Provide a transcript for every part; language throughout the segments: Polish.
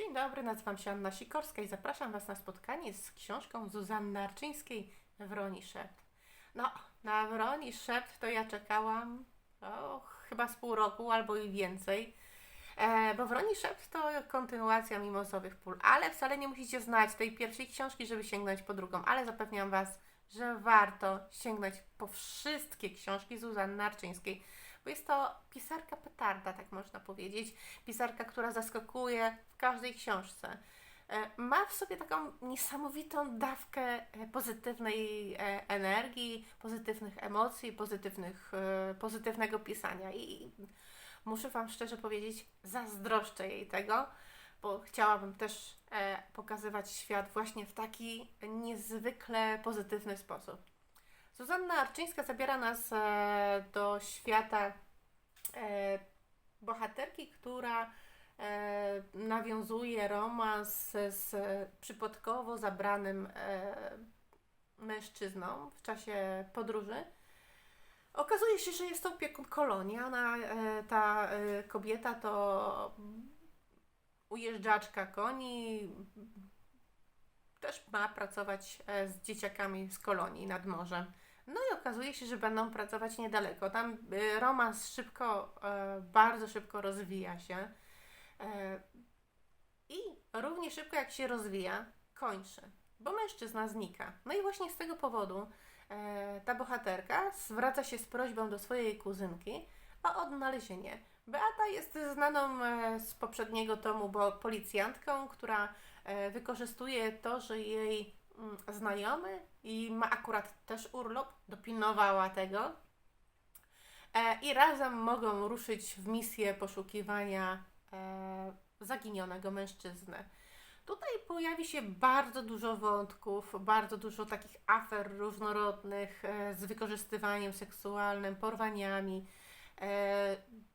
Dzień dobry, nazywam się Anna Sikorska i zapraszam Was na spotkanie z książką Zuzanny Arczyńskiej Wroni Szept. No, na Wroni Szept to ja czekałam o, chyba z pół roku albo i więcej. E, bo Wroni Szept to kontynuacja Mimozowych Pól, ale wcale nie musicie znać tej pierwszej książki, żeby sięgnąć po drugą, ale zapewniam Was, że warto sięgnąć po wszystkie książki Zuzanny Arczyńskiej, bo jest to pisarka petarda, tak można powiedzieć. Pisarka, która zaskakuje w każdej książce. E, Ma w sobie taką niesamowitą dawkę e, pozytywnej e, energii, pozytywnych emocji, pozytywnych, pozytywnego pisania. I muszę Wam szczerze powiedzieć, zazdroszczę jej tego, bo chciałabym też pokazywać świat właśnie w taki niezwykle pozytywny sposób. Zuzanna Arczyńska zabiera nas e, do świata e, bohaterki, która e, nawiązuje romans z przypadkowo zabranym mężczyzną w czasie podróży. Okazuje się, że jest to opiekun kolonii. Ona, ta kobieta to ujeżdżaczka koni, też ma pracować z dzieciakami z kolonii nad morzem. No i okazuje się, że będą pracować niedaleko. Tam e, romans szybko, e, bardzo szybko rozwija się. E, I równie szybko jak się rozwija, kończy, bo mężczyzna znika. No i właśnie z tego powodu e, ta bohaterka zwraca się z prośbą do swojej kuzynki o odnalezienie. Beata jest znaną z poprzedniego tomu bo policjantką, która wykorzystuje to, że jej znajomy i ma akurat też urlop, dopilnowała tego. E, I razem mogą ruszyć w misję poszukiwania e, zaginionego mężczyzny. Tutaj pojawi się bardzo dużo wątków, bardzo dużo takich afer różnorodnych e, z wykorzystywaniem seksualnym, porwaniami.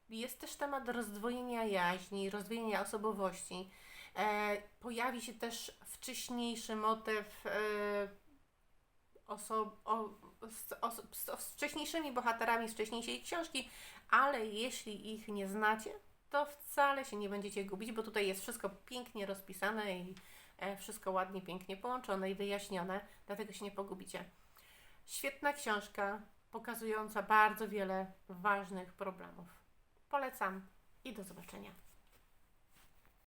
Jest też temat rozdwojenia jaźni, rozdwojenia osobowości. E, pojawi się też wcześniejszy motyw e, o, z, z, z wcześniejszymi bohaterami z wcześniejszej książki, ale jeśli ich nie znacie, to wcale się nie będziecie gubić, bo tutaj jest wszystko pięknie rozpisane i e, wszystko ładnie, pięknie połączone i wyjaśnione, dlatego się nie pogubicie. Świetna książka, pokazująca bardzo wiele ważnych problemów. Polecam i do zobaczenia.